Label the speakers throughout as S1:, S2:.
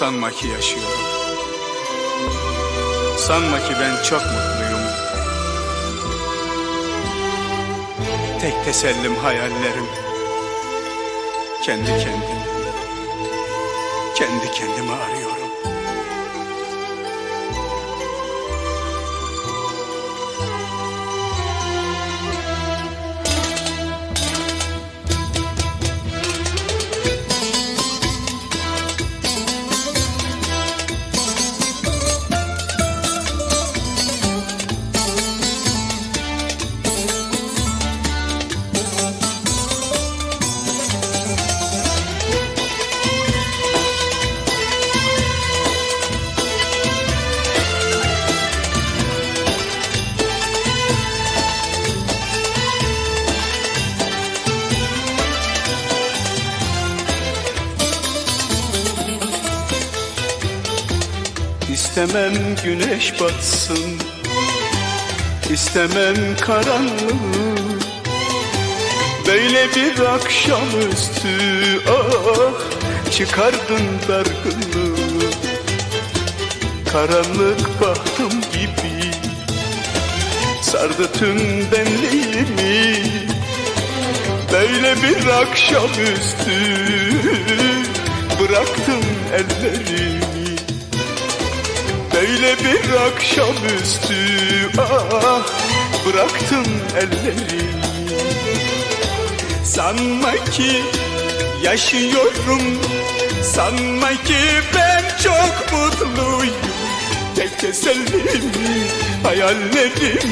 S1: Sanma ki yaşıyorum. Sanma ki ben çok mutluyum. Tek tesellim hayallerim. Kendi kendimi, kendi kendimi arıyorum. İstemem güneş batsın. İstemem karanlığı Böyle bir akşamüstü ah Çıkardın dargınlığı. Karanlık bahtım gibi Sardı tüm benliğimi. Böyle bir akşamüstü Bıraktım ellerimi Bir akşamüstü. Ah Bıraktım ellerimi Sanma ki yaşıyorum. Sanma ki ben çok mutluyum. Tek tesellim hayallerim.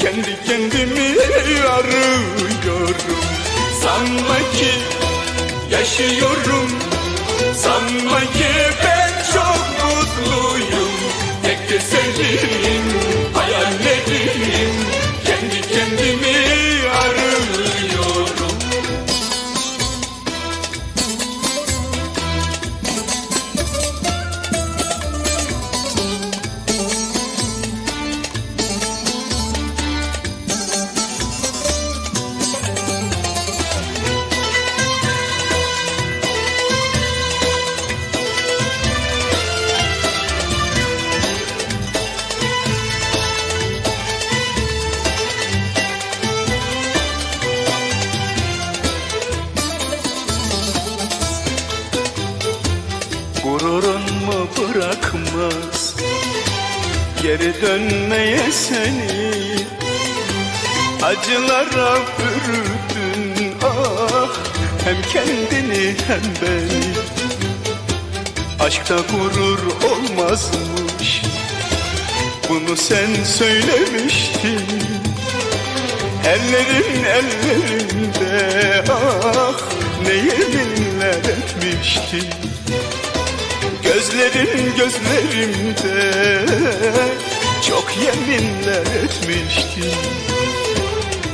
S1: Kendi kendimi arıyorum. Sanma ki yaşıyorum. Sanma ki bırakmaz. Geri dönmeye seni Acılara bürüdün. Ah Hem kendini hem beni. Aşkta gurur olmazmış. Bunu sen söylemiştin. Ellerin ellerinde. Ah Ne yeminler etmiştin Gözlerin gözlerimde. Çok yeminler etmiştin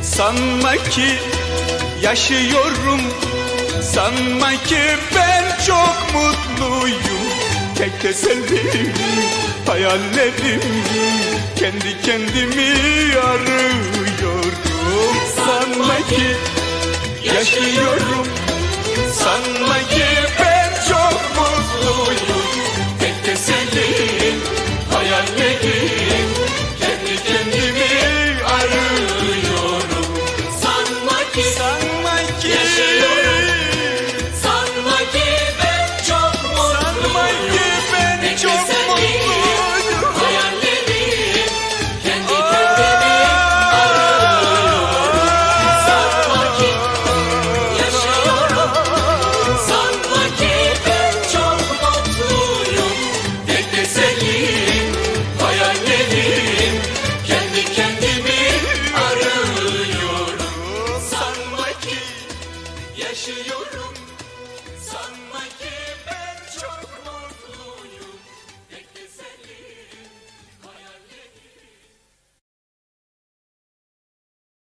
S1: Sanma ki yaşıyorum. Sanma ki ben çok mutluyum. Tek tesellim hayallerim Kendi kendimi arıyorum Sanma ki yaşıyorum. Sanma ki
S2: Sanma